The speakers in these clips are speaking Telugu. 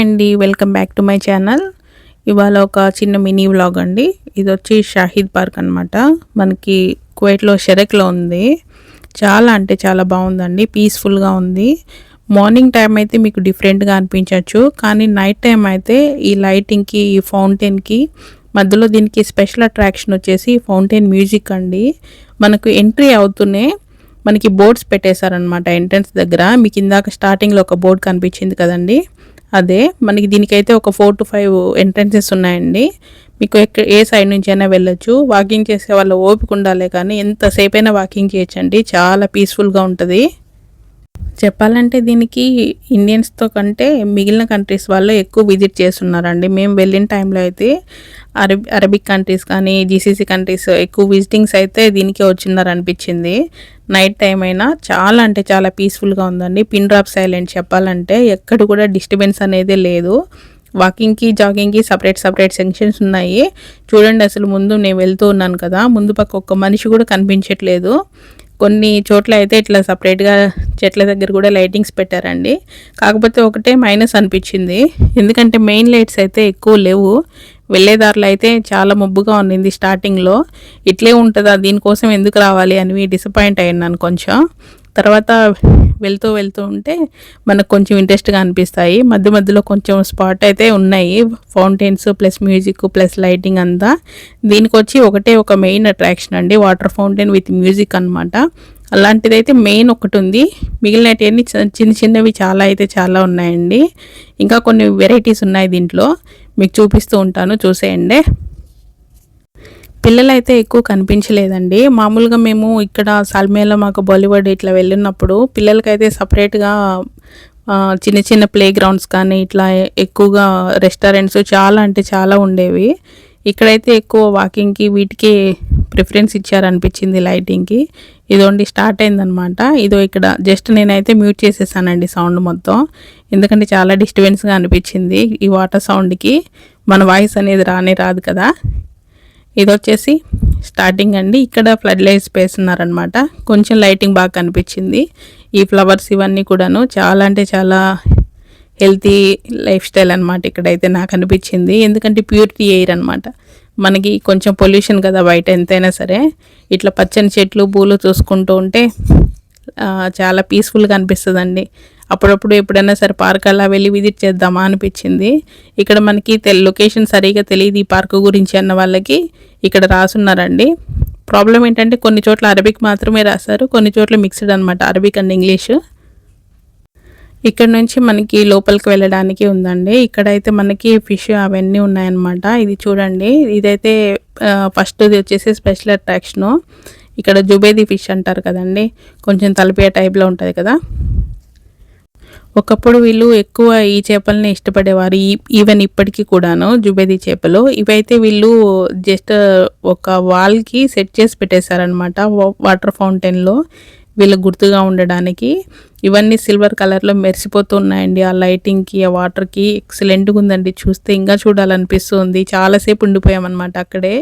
అండి welcome back to my channel. ఇవాళ ఒక చిన్న మినీ వ్లాగ్ అండి. ఇది వచ్చి షాహీద్ పార్క్ అనమాట మనకి కువైట్లో షెరక్లో ఉంది. చాలా అంటే చాలా బాగుందండి పీస్ఫుల్గా ఉంది. మార్నింగ్ టైం అయితే మీకు డిఫరెంట్గా అనిపించవచ్చు కానీ నైట్ టైం అయితే ఈ లైటింగ్కి ఈ ఫౌంటైన్కి మధ్యలో దీనికి స్పెషల్ అట్రాక్షన్ వచ్చేసి ఫౌంటైన్ మ్యూజిక్ అండి. మనకు ఎంట్రీ అవుతూనే మనకి బోర్డ్స్ పెట్టేశారనమాట ఎంట్రన్స్ దగ్గర. మీకు ఇందాక స్టార్టింగ్లో ఒక బోర్డ్ కనిపించింది కదండి. అదే మనకి దీనికైతే ఒక ఫోర్ టు ఫైవ్ ఎంట్రన్సెస్ ఉన్నాయండి. మీకు ఏ సైడ్ నుంచి అయినా వెళ్ళొచ్చు. వాకింగ్ చేసే వాళ్ళ ఓపిక ఉండాలి కానీ ఎంతసేపైనా వాకింగ్ చేయొచ్చండి. చాలా పీస్ఫుల్గా ఉంటుంది. చెప్పాలంటే దీనికి ఇండియన్స్తో కంటే మిగిలిన కంట్రీస్ వాళ్ళు ఎక్కువ విజిట్ చేస్తున్నారండి. మేము వెళ్ళిన టైంలో అయితే అరబి అరబిక్ కంట్రీస్ కానీ జీసీసీ కంట్రీస్ ఎక్కువ విజిటింగ్స్ అయితే దీనికే వచ్చిందని అనిపించింది నైట్ టైం అయినా చాలా అంటే చాలా పీస్ఫుల్గా ఉందండి. పిన్ డ్రాప్ సైలెంట్ చెప్పాలంటే ఎక్కడ కూడా డిస్టర్బెన్స్ అనేది లేదు. వాకింగ్కి జాగింగ్కి సపరేట్ సపరేట్ సెక్షన్స్ ఉన్నాయి. చూడండి అసలు ముందు నేను వెళ్తూ ఉన్నాను కదా ముందు పక్క ఒక్క మనిషి కూడా కనిపించట్లేదు. కొన్ని చోట్ల అయితే ఇట్లా సపరేట్గా చెట్ల దగ్గర కూడా లైటింగ్స్ పెట్టారండి. కాకపోతే ఒకటే మైనస్ అనిపించింది. ఎందుకంటే మెయిన్ లైట్స్ అయితే ఎక్కువ లేవు. వెళ్ళేదారులు అయితే చాలా మబ్బుగా ఉన్నింది స్టార్టింగ్లో ఇట్లే ఉంటుందా? దీనికోసం ఎందుకు రావాలి అని డిసప్పాయింట్ అయ్యాను కొంచెం. తర్వాత వెళ్తూ వెళ్తూ ఉంటే మనకు కొంచెం ఇంట్రెస్ట్గా అనిపిస్తాయి. మధ్య మధ్యలో కొంచెం స్పాట్ అయితే ఉన్నాయి. Fountains plus music plus lighting అంతా. దీనికి వచ్చి ఒకటే ఒక మెయిన్ అట్రాక్షన్ అండి. వాటర్ ఫౌంటైన్ విత్ మ్యూజిక్ అనమాట అలాంటిదైతే మెయిన్ ఒకటి ఉంది మిగిలినవన్నీ చిన్న చిన్నవి చాలా అయితే చాలా ఉన్నాయండి. ఇంకా కొన్ని వెరైటీస్ ఉన్నాయి దీంట్లో. మీకు చూపిస్తూ ఉంటాను. చూసేయండి. పిల్లలు అయితే ఎక్కువ కనిపించలేదండి. మామూలుగా మేము ఇక్కడ సల్మేలో మాకు బాలీవుడ్ ఇట్లా వెళ్ళినప్పుడు పిల్లలకైతే సపరేట్గా చిన్న చిన్న ప్లే గ్రౌండ్స్ కానీ ఇట్లా ఎక్కువగా రెస్టారెంట్స్ చాలా అంటే చాలా ఉండేవి. ఇక్కడైతే ఎక్కువ వాకింగ్కి వీటికి ప్రిఫరెన్స్ ఇచ్చారనిపించింది లైటింగ్కి. ఇదోండి స్టార్ట్ అయిందనమాట ఇదో ఇక్కడ జస్ట్ నేనైతే మ్యూట్ చేసేసానండి సౌండ్ మొత్తం. ఎందుకంటే చాలా డిస్టర్బెన్స్గా అనిపించింది ఈ వాటర్ సౌండ్కి. మన వాయిస్ అనేది రానే రాదు కదా. ఇది వచ్చేసి స్టార్టింగ్ అండి. ఇక్కడ ఫ్లడ్ లైట్స్ వేస్తున్నారనమాట కొంచెం లైటింగ్ బాగా కనిపించింది. ఈ ఫ్లవర్స్ ఇవన్నీ కూడాను చాలా అంటే చాలా హెల్తీ లైఫ్ స్టైల్ అనమాట ఇక్కడైతే నాకు అనిపించింది. ఎందుకంటే ప్యూరిటీ ఎయిర్ అనమాట మనకి కొంచెం పొల్యూషన్ కదా బయట ఎంతైనా సరే. ఇట్లా పచ్చని చెట్లు పూలు చూసుకుంటూ ఉంటే చాలా పీస్ఫుల్గా అనిపిస్తుందండి. అప్పుడప్పుడు ఎప్పుడైనా సరే పార్క్ అలా వెళ్ళి విజిట్ చేద్దామా అనిపించింది. ఇక్కడ మనకి లొకేషన్ సరిగా తెలియదు ఈ పార్క్ గురించి అన్న వాళ్ళకి ఇక్కడ రాసున్నారండి. ప్రాబ్లం ఏంటంటే కొన్ని చోట్ల అరబిక్ మాత్రమే రాశారు కొన్ని చోట్ల మిక్స్డ్ అనమాట అరబిక్ అండ్ ఇంగ్లీష్ ఇక్కడ నుంచి మనకి లోపలికి వెళ్ళడానికి ఉందండి. ఇక్కడైతే మనకి ఫిష్ అవన్నీ ఉన్నాయన్నమాట. ఇది చూడండి ఇదైతే ఫస్ట్ వచ్చేసి స్పెషల్ అట్రాక్షను ఇక్కడ జుబేది ఫిష్ అంటారు కదండి కొంచెం తలపియ టైప్లో ఉంటుంది కదా. ఒకప్పుడు వీళ్ళు ఎక్కువ ఈ చేపల్ని ఇష్టపడేవారు ఈవెన్ ఇప్పటికీ కూడాను జుబేది చేపలు. ఇవైతే వీళ్ళు జస్ట్ ఒక వాల్కి సెట్ చేసి పెట్టేశారనమాట వాటర్ ఫౌంటైన్లో వీళ్ళకి గుర్తుగా ఉండడానికి. ఇవన్నీ సిల్వర్ కలర్లో మెరిసిపోతున్నాయండి. ఆ లైటింగ్కి ఆ వాటర్కి ఎక్సలెంట్గా ఉందండి. చూస్తే ఇంకా చూడాలనిపిస్తుంది. చాలాసేపు ఉండిపోయామన్నమాట అక్కడే.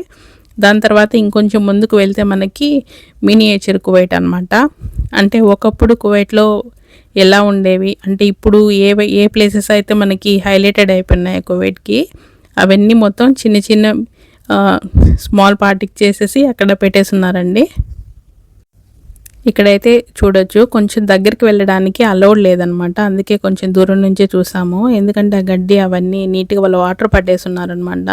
దాని తర్వాత ఇంకొంచెం ముందుకు వెళ్తే మనకి మినియేచర్ కువైట్ అనమాట అంటే ఒకప్పుడు కువైట్లో ఎలా ఉండేవి? అంటే ఇప్పుడు ఏ ఏ ప్లేసెస్ అయితే మనకి హైలైటెడ్ అయిపోయినాయి కోవిడ్కి అవన్నీ మొత్తం చిన్న చిన్న స్మాల్ పార్టీకి చేసేసి అక్కడ పెట్టేస్తున్నారండి ఇక్కడైతే చూడొచ్చు. కొంచెం దగ్గరికి వెళ్ళడానికి అలౌడ్ లేదనమాట. అందుకే కొంచెం దూరం నుంచే చూసాము. ఎందుకంటే ఆ గడ్డి అవన్నీ నీట్గా వాళ్ళు వాటర్ పట్టేస్తున్నారనమాట.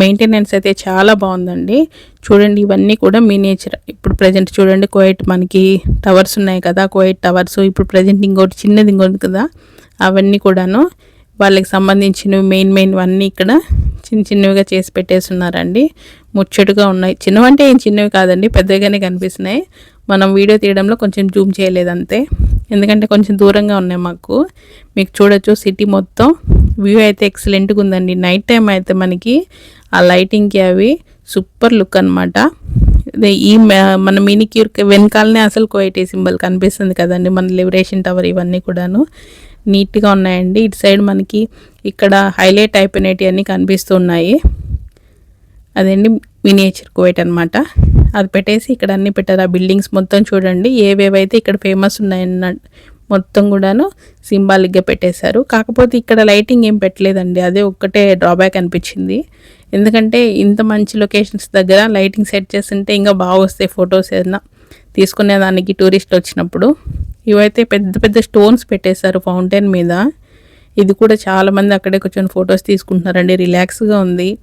మెయింటెనెన్స్ అయితే చాలా బాగుందండి. చూడండి ఇవన్నీ కూడా మినేచర్ ఇప్పుడు ప్రజెంట్ చూడండి కోయిట్ మనకి టవర్స్ ఉన్నాయి కదా. కోయిట్ టవర్స్ ఇప్పుడు ప్రజెంట్ ఇంకోటి చిన్నది ఇంకోటి కదా. అవన్నీ కూడాను వాళ్ళకి సంబంధించినవి మెయిన్ మెయిన్ అన్నీ ఇక్కడ చిన్న చిన్నవిగా చేసి పెట్టేస్తున్నారండి. ముచ్చటగా ఉన్నాయి. చిన్నవంటే ఏం చిన్నవి కాదండి పెద్దగానే కనిపిస్తున్నాయి. మనం వీడియో తీయడంలో కొంచెం జూమ్ చేయలేదంతే. ఎందుకంటే కొంచెం దూరంగా ఉన్నాయి మాకు. మీకు చూడొచ్చు సిటీ మొత్తం. వ్యూ అయితే ఎక్సలెంట్గా ఉందండి. నైట్ టైం అయితే మనకి ఆ లైటింగ్కి అవి సూపర్ లుక్ అనమాట ఈ మన మినిక్యూర్ వెనకాలనే అసలు కోయిటీ సింబల్ కనిపిస్తుంది కదండి. మన లిబరేషన్ టవర్ ఇవన్నీ కూడాను. నీట్గా ఉన్నాయండి. ఇటు సైడ్ మనకి ఇక్కడ హైలైట్ అయిపోయినవి అన్నీ కనిపిస్తున్నాయి అదండి మినియేచర్ కోయట్ అనమాట అది పెట్టేసి ఇక్కడ అన్ని పెట్టారు. ఆ బిల్డింగ్స్ మొత్తం చూడండి. ఏవేవైతే ఇక్కడ ఫేమస్ ఉన్నాయన్న మొత్తం కూడాను సింబాలిక్గా పెట్టేశారు. కాకపోతే ఇక్కడ లైటింగ్ ఏం పెట్టలేదండి. అదే ఒక్కటే డ్రాబ్యాక్ అనిపించింది. ఎందుకంటే ఇంత మంచి లొకేషన్స్ దగ్గర లైటింగ్ సెట్ చేస్తుంటే ఇంకా బాగా వస్తాయి ఫొటోస్ ఏదైనా తీసుకునేదానికి టూరిస్ట్ వచ్చినప్పుడు. ఇవైతే పెద్ద పెద్ద స్టోన్స్ పెట్టేశారు ఫౌంటైన్ మీద. ఇది కూడా చాలామంది అక్కడే కూర్చొని ఫొటోస్ తీసుకుంటున్నారండి. రిలాక్స్గా ఉంది.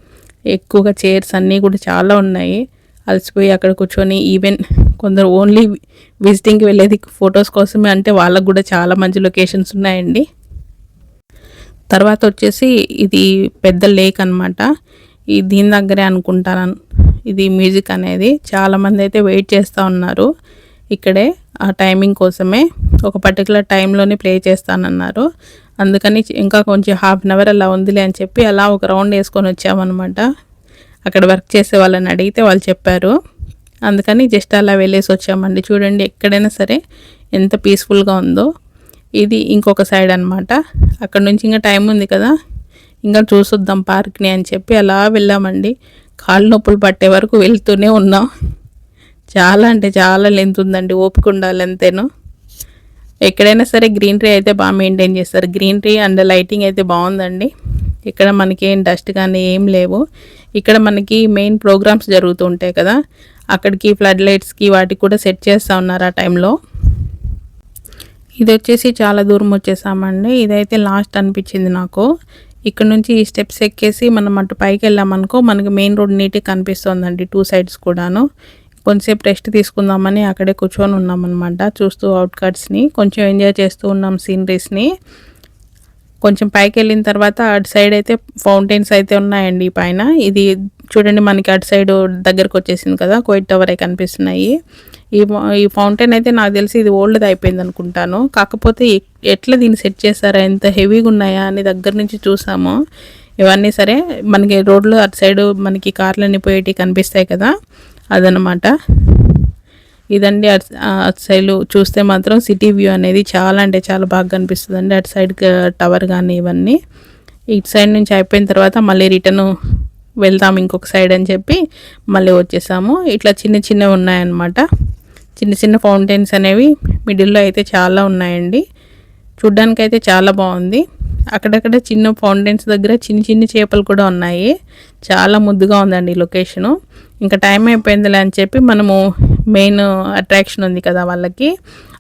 ఎక్కువగా చైర్స్ అన్నీ కూడా చాలా ఉన్నాయి. అలసిపోయి అక్కడ కూర్చొని ఈవెన్ కొందరు ఓన్లీ విజిటింగ్కి వెళ్ళేది ఫొటోస్ కోసమే అంటే వాళ్ళకు కూడా చాలా మంచి లొకేషన్స్ ఉన్నాయండి. తర్వాత వచ్చేసి ఇది పెద్ద లేక్ అనమాట ఈ దీని దగ్గరే అనుకుంటాను. ఇది మ్యూజిక్ అనేది. చాలామంది అయితే వెయిట్ చేస్తూ ఉన్నారు. ఇక్కడే ఆ టైమింగ్ కోసమే ఒక పర్టికులర్ టైంలోనే ప్లే చేస్తానన్నారు. అందుకని ఇంకా కొంచెం హాఫ్ అన్ అవర్ అలా ఉందిలే అని చెప్పి అలా ఒక రౌండ్ వేసుకొని వచ్చామన్నమాట. అక్కడ వర్క్ చేసే వాళ్ళని అడిగితే వాళ్ళు చెప్పారు. అందుకని జస్ట్ అలా వెళ్ళేసి వచ్చామండి. చూడండి ఎక్కడైనా సరే ఎంత పీస్ఫుల్గా ఉందో. ఇది ఇంకొక సైడ్ అనమాట అక్కడ నుంచి ఇంకా టైం ఉంది కదా. ఇంకా చూసొద్దాం పార్క్ని అని చెప్పి అలా వెళ్ళామండి. కాళ్ళు నొప్పులు పట్టే వరకు వెళ్తూనే ఉన్నాం. చాలా అంటే చాలా లెంత్ ఉందండి ఓపిక ఉండాలి అంతేను. ఎక్కడైనా సరే గ్రీనరీ అయితే బాగా మెయింటైన్ చేస్తారు. గ్రీనరీ అండ్ లైటింగ్ అయితే బాగుందండి. ఇక్కడ మనకి ఏం డస్ట్ కానీ ఏం లేవు. ఇక్కడ మనకి మెయిన్ ప్రోగ్రామ్స్ జరుగుతూ ఉంటాయి కదా. అక్కడికి ఫ్లడ్ లైట్స్కి వాటికి కూడా సెట్ చేస్తూ ఉన్నారు ఆ టైంలో. ఇది వచ్చేసి చాలా దూరం వచ్చేసామండి. ఇదైతే లాస్ట్ అనిపించింది నాకు. ఇక్కడ నుంచి ఈ స్టెప్స్ ఎక్కేసి మనం అటు పైకి వెళ్ళామనుకో మనకి మెయిన్ రోడ్ నీట్గా కనిపిస్తుందండి టూ సైడ్స్ కూడాను. కొంచెంసేపు రెస్ట్ తీసుకుందామని అక్కడే కూర్చొని ఉన్నామన్నమాట చూస్తూ అవుట్కట్స్ని కొంచెం ఎంజాయ్ చేస్తూ ఉన్నాం సీనరీస్ని కొంచెం పైకి వెళ్ళిన తర్వాత అటు సైడ్ అయితే ఫౌంటైన్స్ అయితే ఉన్నాయండి పైన. ఇది చూడండి మనకి అటు సైడ్ దగ్గరకు వచ్చేసింది కదా కోయిట్ టవర్ అయి కనిపిస్తున్నాయి. ఈ ఈ ఫౌంటైన్ అయితే నాకు తెలిసి ఇది ఓల్డ్ది అయిపోయింది అనుకుంటాను. కాకపోతే ఎట్లా దీన్ని సెట్ చేస్తారా ఎంత హెవీగా ఉన్నాయా అని దగ్గర నుంచి చూసాము. ఇవన్నీ సరే మనకి రోడ్లు అటు సైడ్ మనకి కార్లన్నీ పోయేటి కనిపిస్తాయి కదా అదనమాట ఇదండి అటు సైడ్ చూస్తే మాత్రం సిటీ వ్యూ అనేది చాలా అంటే చాలా బాగా కనిపిస్తుంది అండి అటు సైడ్ టవర్ కానీ ఇవన్నీ. ఇటు సైడ్ నుంచి అయిపోయిన తర్వాత మళ్ళీ రిటర్న్ వెళ్తాం ఇంకొక సైడ్ అని చెప్పి మళ్ళీ వచ్చేసాము. ఇట్లా చిన్న చిన్నవి ఉన్నాయన్నమాట. చిన్న చిన్న ఫౌంటైన్స్ అనేవి మిడిల్లో అయితే చాలా ఉన్నాయండి. చూడ్డానికి అయితే చాలా బాగుంది. అక్కడక్కడ చిన్న ఫౌంటైన్స్ దగ్గర చిన్న చిన్న చేపలు కూడా ఉన్నాయి. చాలా ముద్దుగా ఉందండి లొకేషను. ఇంకా టైం అయిపోయిందిలే అని చెప్పి మనము మెయిన్ అట్రాక్షన్ ఉంది కదా వాళ్ళకి.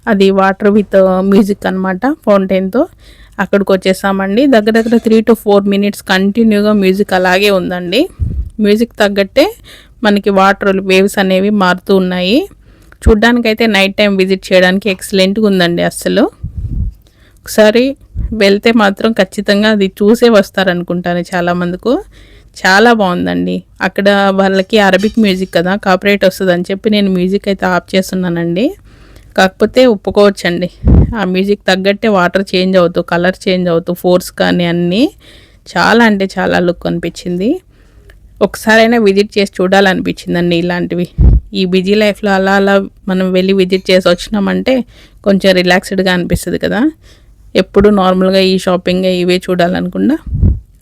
అది వాటర్ విత్ మ్యూజిక్ అనమాట ఫౌంటైన్తో అక్కడికి వచ్చేసామండి. దగ్గర దగ్గర త్రీ టు ఫోర్ మినిట్స్ కంటిన్యూగా మ్యూజిక్ అలాగే ఉందండి. మ్యూజిక్ తగ్గట్టే మనకి వాటర్ వేవ్స్ అనేవి మారుతూ ఉన్నాయి. చూడ్డానికైతే నైట్ టైం విజిట్ చేయడానికి ఎక్సలెంట్గా ఉందండి అస్సలు. ఒకసారి వెళ్తే మాత్రం ఖచ్చితంగా అది చూసే వస్తారనుకుంటాను చాలామందికు. చాలా బాగుందండి. అక్కడ వాళ్ళకి అరబిక్ మ్యూజిక్ కదా కాపరేట్ వస్తుంది అని చెప్పి నేను మ్యూజిక్ అయితే ఆఫ్ చేస్తున్నానండి. కాకపోతే ఒప్పుకోవచ్చండి. ఆ మ్యూజిక్ తగ్గట్టే వాటర్ చేంజ్ అవుతూ కలర్ చేంజ్ అవుతూ ఫోర్స్ కానీ అన్నీ చాలా అంటే చాలా లుక్ అనిపించింది. ఒకసారైనా విజిట్ చేసి చూడాలనిపించిందండి ఇలాంటివి. ఈ బిజీ లైఫ్లో అలా అలా మనం వెళ్ళి విజిట్ చేసి వచ్చినామంటే కొంచెం రిలాక్స్డ్గా అనిపిస్తుంది కదా. ఎప్పుడు నార్మల్గా ఈ షాపింగ్ ఇవే చూడాలనుకుండా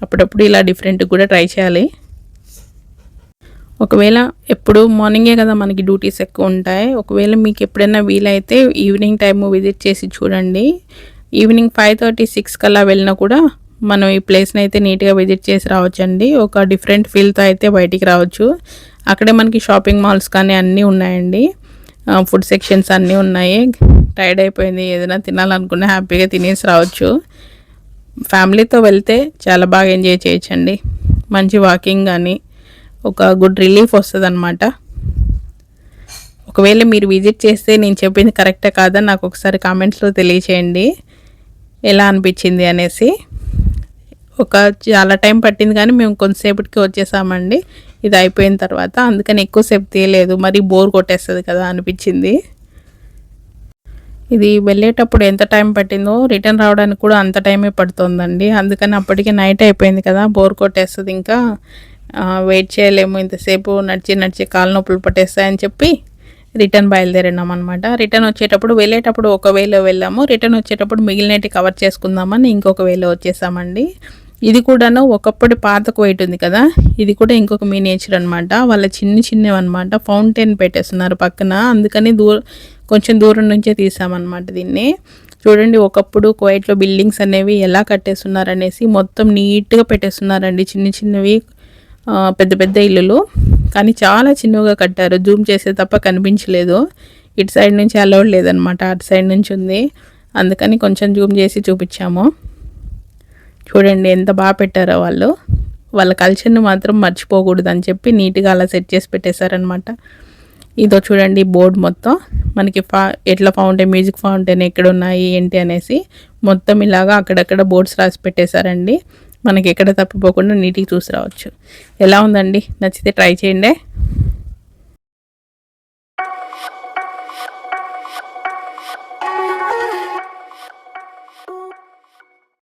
అప్పుడప్పుడు ఇలా డిఫరెంట్ కూడా ట్రై చేయాలి. ఒకవేళ ఎప్పుడు మార్నింగే కదా మనకి డ్యూటీస్ ఎక్కువ ఉంటాయి. ఒకవేళ మీకు ఎప్పుడైనా వీలైతే ఈవినింగ్ టైము విజిట్ చేసి చూడండి. ఈవినింగ్ ఫైవ్ థర్టీ సిక్స్ కల్లా వెళ్ళినా కూడా మనం ఈ ప్లేస్ని అయితే నీట్గా విజిట్ చేసి రావచ్చండి. ఒక డిఫరెంట్ ఫీల్తో అయితే బయటికి రావచ్చు. అక్కడే మనకి షాపింగ్ మాల్స్ కానీ అన్నీ ఉన్నాయండి. ఫుడ్ సెక్షన్స్ అన్నీ ఉన్నాయి. టైర్డ్ అయిపోయింది. ఏదైనా తినాలనుకున్నా హ్యాపీగా తినేసి రావచ్చు. ఫ్యామిలీతో వెళ్తే చాలా బాగా ఎంజాయ్ చేయొచ్చండి. మంచి వాకింగ్ కానీ ఒక గుడ్ రిలీఫ్ వస్తుంది అనమాట ఒకవేళ మీరు విజిట్ చేస్తే నేను చెప్పింది కరెక్టే కాదా నాకు ఒకసారి కామెంట్స్లో తెలియచేయండి. ఎలా అనిపించింది అనేసి. ఒక చాలా టైం పట్టింది కానీ మేము కొంతసేపటికి వచ్చేసామండి. ఇది అయిపోయిన తర్వాత అందుకని ఎక్కువసేపు తీయలేదు. మరి బోర్ కొట్టేస్తుంది కదా అనిపించింది. ఇది వెళ్ళేటప్పుడు ఎంత టైం పట్టిందో రిటర్న్ రావడానికి కూడా అంత టైమే పడుతుందండి. అందుకని అప్పటికే నైట్ అయిపోయింది కదా బోర్ కొట్టేస్తుంది ఇంకా. వెయిట్ చేయలేము ఇంతసేపు నడిచి నడిచి కాలు నొప్పులు పట్టేస్తాయని చెప్పి రిటర్న్ బయలుదేరినాం అనమాట రిటర్న్ వచ్చేటప్పుడు వెళ్ళేటప్పుడు ఒక వేలో వెళ్ళాము రిటర్న్ వచ్చేటప్పుడు మిగిలినటి కవర్ చేసుకుందామని ఇంకొక వేలో వచ్చేసామండి. ఇది కూడాను ఒకప్పుడు పాత వెయిట్ ఉంది కదా ఇది కూడా ఇంకొక మీనేచర్ అనమాట వాళ్ళ చిన్న చిన్నవి అనమాట ఫౌంటైన్ పెట్టేస్తున్నారు పక్కన. అందుకని దూర కొంచెం దూరం నుంచే తీసామన్నమాట దీన్ని. చూడండి ఒకప్పుడు కోయట్లో బిల్డింగ్స్ అనేవి ఎలా కట్టేస్తున్నారనేసి మొత్తం నీట్గా పెట్టేస్తున్నారండి చిన్న చిన్నవి పెద్ద పెద్ద ఇల్లులు. కానీ చాలా చిన్నగా కట్టారు. జూమ్ చేసే తప్ప కనిపించలేదు. ఇటు సైడ్ నుంచి అలౌడ్ లేదనమాట అటు సైడ్ నుంచి ఉంది. అందుకని కొంచెం జూమ్ చేసి చూపించాము. చూడండి ఎంత బాగా పెట్టారో వాళ్ళు. వాళ్ళ కల్చర్ని మాత్రం మర్చిపోకూడదు అని చెప్పి నీట్గా అలా సెట్ చేసి పెట్టేశారనమాట ఇదో చూడండి బోర్డు మొత్తం. మనకి ఫా ఎట్లా ఫౌంటైన్ మ్యూజిక్ ఫౌంటైన్ ఎక్కడ ఉన్నాయి ఏంటి అనేసి మొత్తం ఇలాగా అక్కడక్కడ బోర్డ్స్ రాసి పెట్టేశారండి. మనకి ఎక్కడ తప్పిపోకుండా నీట్గా చూసి రావచ్చు. ఎలా ఉందండి? నచ్చితే ట్రై చేయండి.